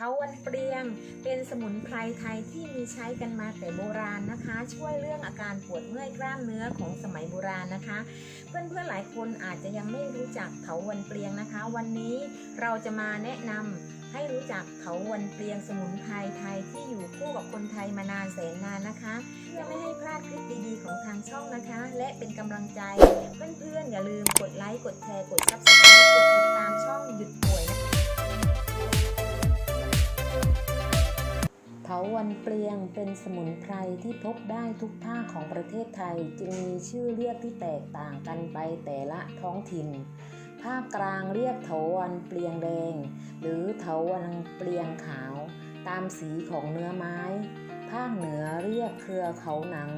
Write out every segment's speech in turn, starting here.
เถาวันเปลียง เป็นสมุนไพรไทยที่มีใช้กันมาแต่โบราณนะคะ ช่วยเรื่องอาการปวดเมื่อยกล้ามเนื้อของสมัยโบราณนะคะ เพื่อนๆหลายคนอาจจะยังไม่รู้จักเถาวันเปลียงนะคะ วันนี้เราจะมาแนะนำให้รู้จักเถาวันเปลียงสมุนไพรไทยที่อยู่คู่กับคนไทยมานานแสนนานนะคะ เพื่อไม่ให้พลาดคลิปดีๆของทางช่องนะคะ และเป็นกำลังใจเพื่อนๆอย่าลืมกดไลค์กดแชร์กด subscribe กดติดตามช่องหยุดป่วยนะคะ เถาวันเปลียงเป็นสมุนไพรที่พบได้ทุกภาคของประเทศไทยจึงมีชื่อเรียกที่แตกต่างกันไปแต่ละท้องถิ่น ภาคกลางเรียกเถาวันเปลียงแดง หรือเถาวันเปลียงขาว ตามสีของเนื้อไม้ ภาคเหนือเรียกเครือเขาหนัง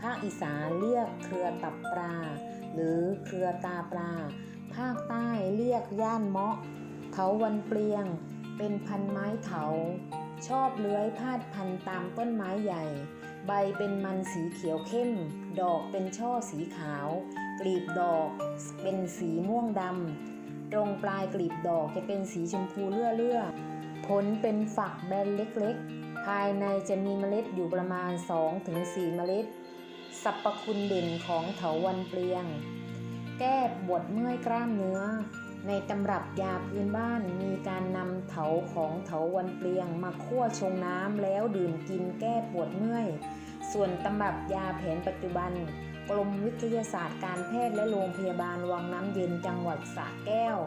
ภาคอีสานเรียกเครือตับปลา หรือเครือตาปลา ภาคใต้เรียกย่านเมาะเถาวันเปลียง เป็นพันไม้เถา ชอบเลื้อยพาดพันตามต้นไม้ใหญ่ ใบเป็นมันสีเขียวเข้ม ดอกเป็นช่อสีขาว กลีบดอกเป็นสีม่วงดำ ตรงปลายกลีบดอกจะเป็นสีชมพูเลื่อเลื่อผลเป็นฝักแบนเล็กๆ ภายในจะมีเมล็ดอยู่ประมาณ 2-4 เมล็ด สรรพคุณเด่นของเถาวันเปลียง แก้ปวดเมื่อยกล้ามเนื้อ ในตำรับยาพื้นบ้านมีการนำเถาของเถาวันเปลียงมาคั่วชงน้ำแล้วดื่มกินแก้ปวดเมื่อย ส่วนตำรับยาแผนปัจจุบัน กรมวิทยาศาสตร์การแพทย์และโรงพยาบาลวังน้ำเย็นจังหวัดสระแก้ว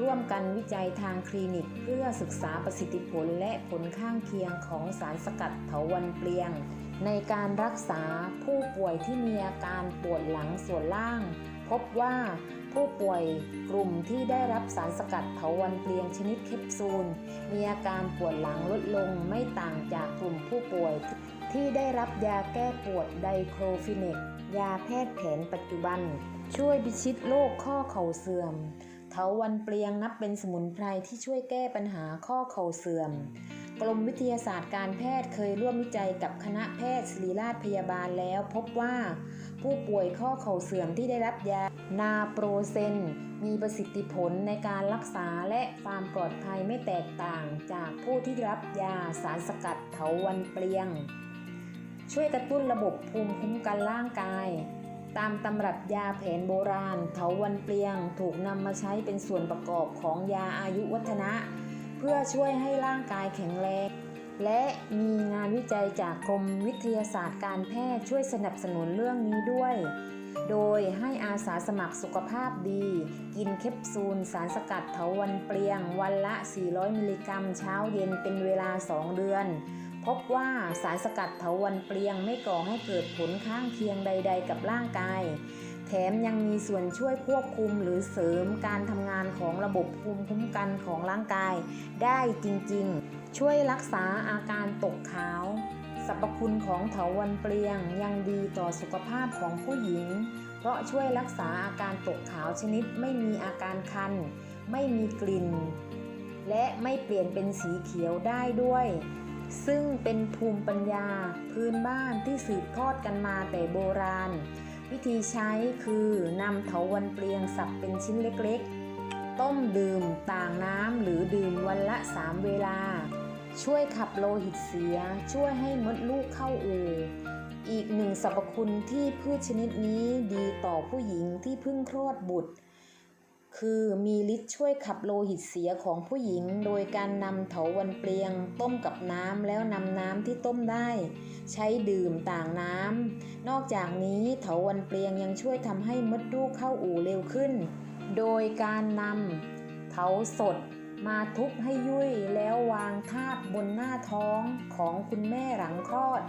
ร่วมกันวิจัยทางคลินิกเพื่อศึกษาประสิทธิผลและผลข้างเคียงของสารสกัดเถาวันเปลียง ในการรักษาผู้ป่วยที่มีอาการปวดหลังส่วนล่าง พบว่า ผู้ป่วยกลุ่มที่ได้รับสารสกัดเถาวันเปลียงชนิดแคปซูล มีอาการปวดหลังลดลงไม่ต่างจากกลุ่มผู้ป่วย ที่ได้รับยาแก้ปวดไดโครฟิเนกยาแพทย์แผนปัจจุบัน ช่วยพิชิตโรคข้อเข่าเสื่อมเถาวันเปลียงนับเป็นสมุนไพรที่ช่วยแก้ปัญหาข้อเข่าเสื่อมกรมวิทยาศาสตร์การแพทย์เคยร่วมวิจัยกับคณะแพทย์ศิริราชพยาบาลแล้ว พบว่าผู้ป่วยข้อเข่าเสื่อมที่ได้รับยา นาโปรเซน มีประสิทธิผลในการรักษาและความปลอดภัยไม่แตกต่างจากผู้ที่รับยาสารสกัดเถาวันเปลียง ช่วยกระตุ้นระบบภูมิคุ้มกันร่างกาย ตามตำรับยาแผนโบราณ เถาวันเปลียงถูกนำมาใช้เป็นส่วนประกอบของยาอายุวัฒนะ เพื่อช่วยให้ร่างกายแข็งแรงและมีงานวิจัยจากกรมวิทยาศาสตร์การแพทย์ช่วยสนับสนุนเรื่องนี้ด้วย โดยให้อาสาสมัครสุขภาพดี กินแคปซูลสารสกัดเถาวันเปลียง วันละ 400 มิลลิกรัมเช้าเย็นเป็นเวลา 2 เดือน พบว่าสารสกัดเถาวันเปลียงไม่ก่อให้เกิดผลข้างเคียงใด ๆ กับร่างกายแถมยังมีส่วนช่วยควบคุมหรือเสริมการทำงานของระบบภูมิคุ้มกันของร่างกาย ได้จริงๆ ช่วยรักษาอาการตกขาว สรรพคุณของเถาวันเปลียงยังดีต่อสุขภาพของผู้หญิง เพราะช่วยรักษาอาการตกขาวชนิดไม่มีอาการคัน ไม่มีกลิ่น และไม่เปลี่ยนเป็นสีเขียวได้ด้วย ซึ่งเป็นภูมิปัญญาพื้นบ้านที่สืบทอดกันมาแต่โบราณ วิธีใช้คือนำเถาวันเปลียงสับเป็นชิ้นเล็กๆ ต้มดื่มต่างน้ำหรือดื่มวันละ 3 เวลา ช่วยขับโลหิตเสีย ช่วยให้มดลูกเข้าอู่ อีกหนึ่งสรรพคุณที่พืชชนิดนี้ดีต่อผู้หญิงที่เพิ่งคลอดบุตร คือมีฤทธิ์ช่วยขับโลหิตเสียของผู้หญิง โดยการนำเถาวันเปลียง ต้มกับน้ำแล้วนำน้ำที่ต้มได้ ใช้ดื่มต่างน้ำ นอกจากนี้เถาวันเปลียงยังช่วยทำให้มดลูกเข้าอู่เร็วขึ้น โดยการนำเถาสด มาทุบให้ยุ่ยแล้ววางทาบบนหน้าท้องของคุณแม่หลังคลอด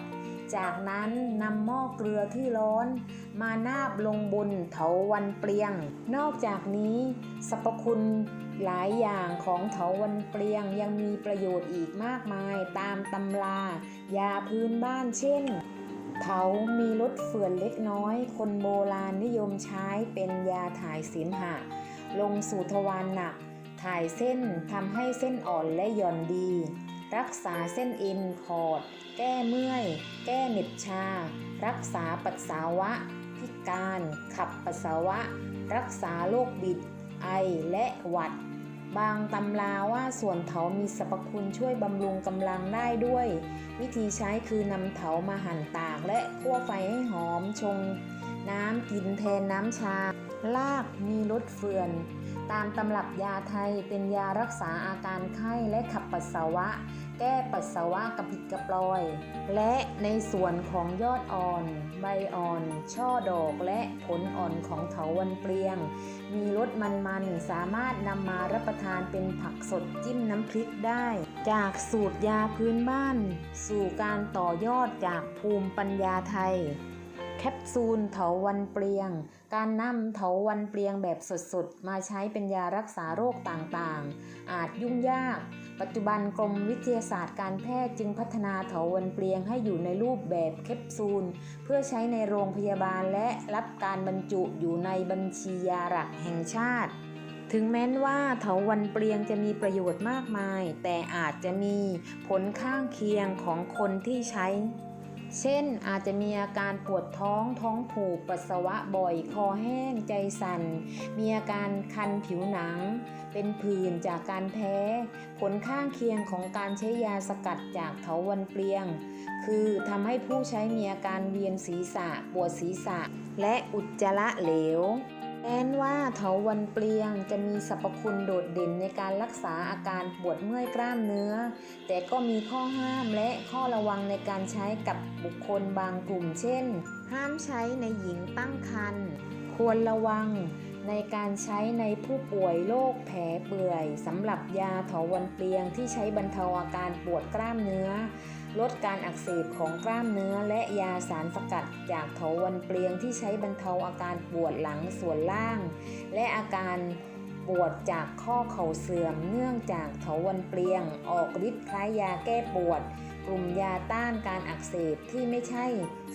จากนั้นนำหม้อเกลือที่ร้อน มานาบลงบนเถาวันเปลียง นอกจากนี้สรรพคุณหลายอย่างของเถาวันเปลียงยังมีประโยชน์อีกมากมายตามตำรา ยาพื้นบ้านเช่น เถามีรสเฟื่อนเล็กน้อย คนโบราณนิยมใช้เป็นยาถ่ายเสมหะ ลงสู่ทวารหนัก ถ่ายเส้นทำให้เส้นอ่อนและหย่อนดี รักษาเส้นเอ็นคอร์ดแก้เมื่อย แก้เหน็บชา รักษาปัสสาวะ พิการ ขับปัสสาวะ รักษาโรคบิด ไอและหวัด บางตำราว่าส่วนเถามีสรรพคุณช่วยบำรุงกำลังได้ด้วย วิธีใช้คือนำเถามาหั่นตากและคั่วไฟให้หอมชง น้ำกินแทนน้ำชา ลากมีรสเฟื่อน ตามตำรับยาไทยเป็นยารักษาอาการไข้และขับปัสสาวะ แก้ปัสสาวะกระปิดกระปลอย และในส่วนของยอดอ่อน ใบอ่อน ช่อดอกและผลอ่อนของเถาวันเปลียง มีรสมันๆ สามารถนำมารับประทานเป็นผักสดจิ้มน้ำพริกได้ จากสูตรยาพื้นบ้าน สู่การต่อยอดจากภูมิปัญญาไทย แคปซูลเถาวันเปลียง การนำเถาวันเปลียงแบบสดๆ มาใช้เป็นยารักษาโรคต่างๆ อาจยุ่งยาก ปัจจุบันกรมวิทยาศาสตร์การแพทย์จึงพัฒนาเถาวันเปลียงให้อยู่ในรูปแบบแคปซูล เพื่อใช้ในโรงพยาบาลและรับการบรรจุอยู่ในบัญชียาหลักแห่งชาติถึงแม้นว่าเถาวันเปลียงจะมีประโยชน์มากมาย แต่อาจจะมีผลข้างเคียงของคนที่ใช้ เช่นอาจจะมีอาการปวดท้องท้องผูกปัสสาวะบ่อย คอแห้งใจสั่น มีอาการคันผิวหนัง เป็นผื่นจากการแพ้ ผลข้างเคียงของการใช้ยาสกัดจากเถาวันเปลียง คือทำให้ผู้ใช้มีอาการเวียนศีรษะ ปวดศีรษะ และอุจจาระเหลว แม้นว่าเถาวันเปลียงจะมีสรรพคุณโดดเด่นในการรักษาอาการปวดเมื่อยกล้ามเนื้อ แต่ก็มีข้อห้ามและข้อระวังในการใช้กับบุคคลบางกลุ่ม เช่น ห้ามใช้ในหญิงตั้งครรภ์ควรระวังในการใช้ในผู้ป่วยโรคแผลเปื่อยสำหรับยาเถาวันเปลียงที่ใช้บรรเทาอาการปวดกล้ามเนื้อ ลดการอักเสบของกล้ามเนื้อและยาสารสกัดจากเถาวันเปลียงที่ใช้บรรเทาอาการปวดหลังส่วนล่าง และอาการปวดจากข้อเข่าเสื่อมเนื่องจากเถาวันเปลียง ออกฤทธิ์คล้ายยาแก้ปวด กลุ่มยาต้านการอักเสบที่ไม่ใช่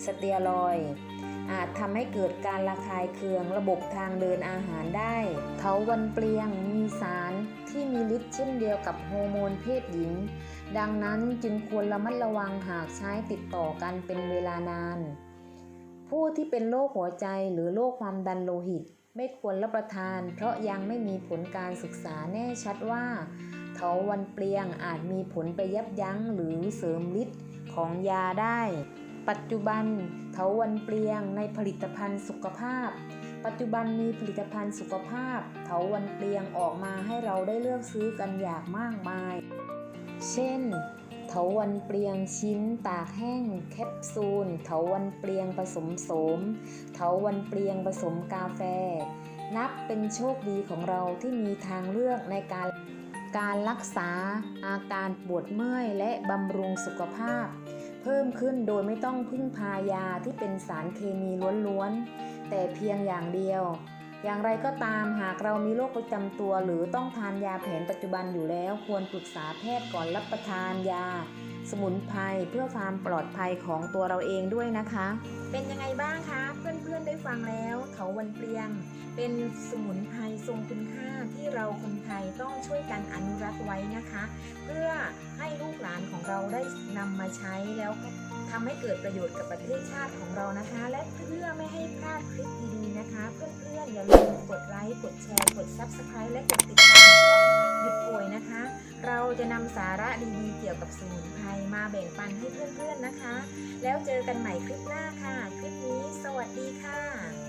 สเตียรอยอาจทำให้เกิดการระคายเคืองระบบทางเดินอาหารได้ เถาวันเปลียงมีสาร ที่มีฤทธิ์เช่นเดียวกับฮอร์โมนเพศหญิง ดังนั้นจึงควรระมัดระวังหากใช้ติดต่อกันเป็นเวลานาน ผู้ที่เป็นโรคหัวใจหรือโรคความดันโลหิต ไม่ควรรับประทาน เพราะยังไม่มีผลการศึกษาแน่ชัดว่าเถาวันเปลียงอาจมีผลไปยับยั้งหรือเสริมฤทธิ์ของยาได้ ปัจจุบันเถาวันเปลียงในผลิตภัณฑ์สุขภาพ ปัจจุบันมีผลิตภัณฑ์สุขภาพเถาวันเปลียงออกมาให้เราได้เลือกซื้อกันอย่างมากมาย เช่น เถาวันเปลียงชิ้นตากแห้ง แคปซูล เถาวันเปลียงผสมโสม เถาวันเปลียงผสมกาแฟ นับเป็นโชคดีของเราที่มีทางเลือกในการการรักษาอาการปวดเมื่อยและบำรุงสุขภาพ เพิ่มขึ้นโดยไม่ต้องพึ่งพายาที่เป็นสารเคมีล้วนๆ แต่เพียงอย่างเดียว อย่างไรก็ตามหากเรามีโรคประจำตัว หรือต้องทานยาแผนปัจจุบันอยู่แล้ว ควรปรึกษาแพทย์ก่อนรับประทานยา สมุนไพรเพื่อความปลอดภัยของตัวเราเองด้วยนะคะ เป็นยังไงบ้างคะ เพื่อนๆได้ฟังแล้วเถาวันเปลียง เป็นสมุนไพรทรงคุณค่าที่เราคนไทยต้องช่วยกันอนุรักษ์ไว้นะคะ เพื่อให้ลูกหลานของเราได้นำมาใช้แล้วก็ ทำให้เกิดประโยชน์กับประเทศชาติของเรานะคะ และเพื่อไม่ให้พลาดคลิปดีๆนะคะ เพื่อนๆอย่าลืมกดไลค์กดแชร์กด Subscribe และกดติดตามหยุดป่วยนะคะ เราจะนำสาระดีๆ เกี่ยวกับสมุนไพรมาแบ่งปันให้เพื่อนๆนะคะ แล้วเจอกันใหม่คลิปหน้าค่ะ คลิปนี้ สวัสดีค่ะ